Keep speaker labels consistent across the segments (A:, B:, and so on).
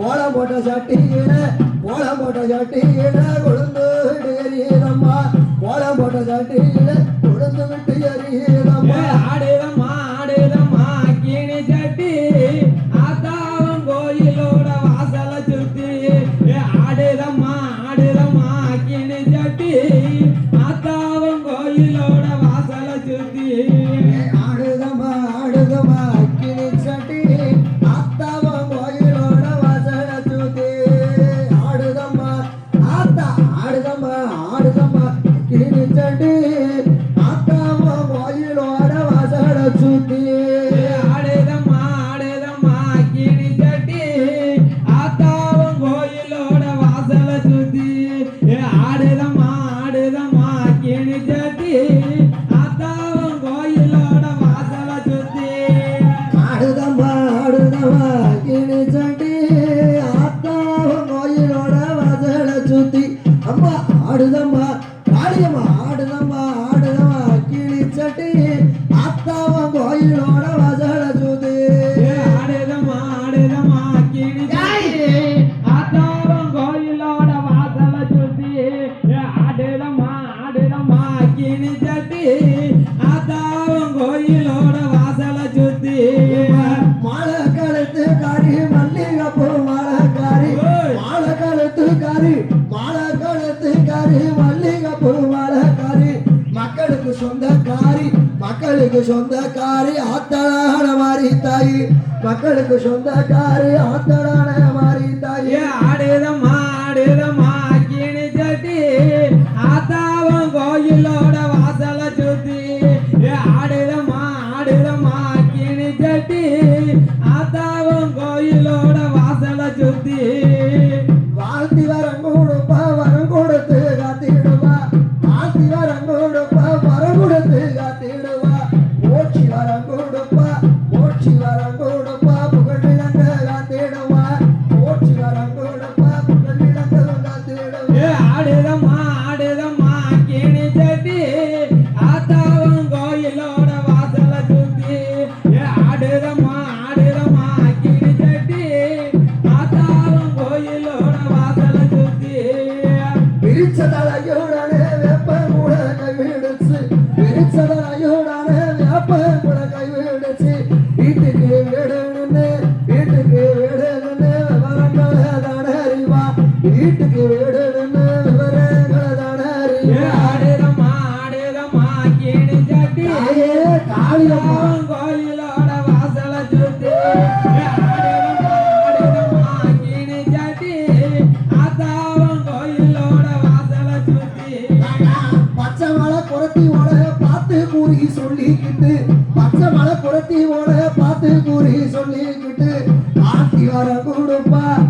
A: கோலம் போட்ட சட்டியில கோலம் போட்ட சட்டியில கொழுந்து எரியதம்மா போட்ட
B: சட்டி ஆடுதம்மா காளியம்மா
A: ஆடுதம்மா ஆடுதம்மா கிளி சட்டி அத்தாவா கோயிலோட வசல சூது. ஆடுதம்மா ஆடுதம்மா கிளி சட்டி அத்தாவா கோயிலோட வாசல
B: சூதி. ஆடுதம்மா ஆடுதம்மா கிளி சட்டி
A: அத்தா மக்களுக்கு சொந்தக்காரி மக்களுக்கு சொந்தக்காரி ஆத்தலான மாறி தாய். மக்களுக்கு சொந்தக்காரி ஆத்தலான மாறி தாய்.
B: ஆடுதம்மா ஆடுதம்மா கிணி சட்டி. ஆத்தாவும் கோயிலோட வாசல சுத்தி.
A: ஆடு வரம் கொடுப்பா மோட்சி வரம் ಕಿರಣನೆ opa.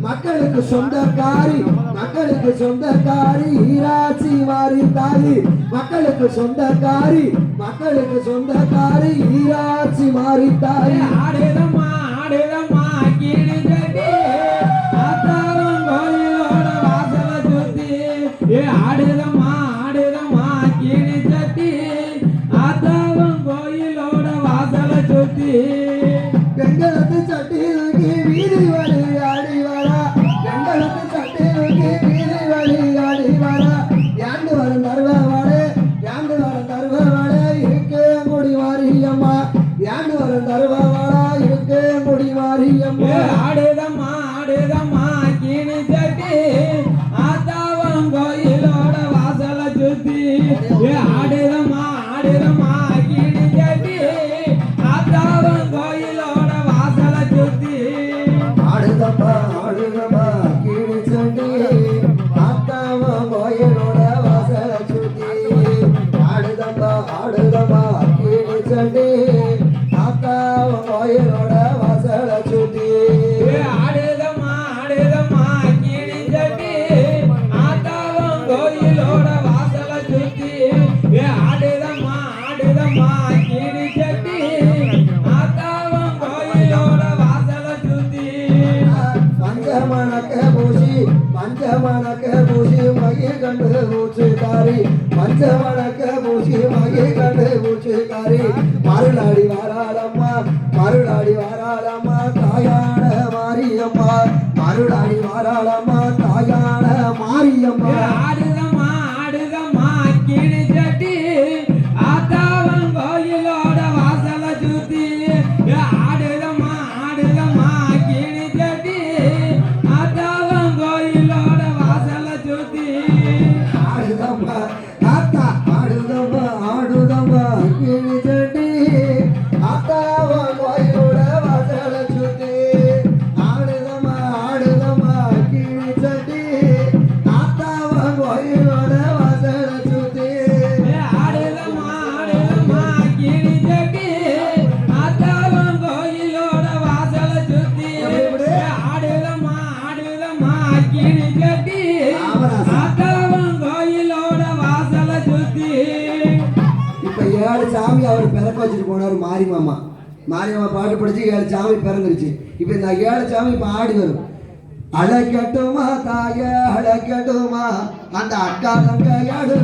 A: மக்களுக்கு சொந்தக்காரி மக்களுக்கு சொந்தக்காரி ஈராட்சி மாறி தாரி மக்களுக்கு சொந்தக்காரி மக்களுக்கு சொந்தக்காரி ஈராட்சி மாறி தாரி
B: ஆடேதம்மா
A: ஊசி மகே கண்டு ஊசிக்காரி மருளாடி வாராளம்மா மருளாடி வாராளம்மா தாயான மாரியம்மா மருளாடி மாரிமாமா மாரியம்மா பாட்டு படிச்சு ஏழு சாமி பிறந்துருச்சு. இப்ப இந்த ஏழு சாமி இப்போ ஆடி வரும். அழகட்டுமா தாய அழகட்டுமா அந்த அக்கா தங்க ஏழு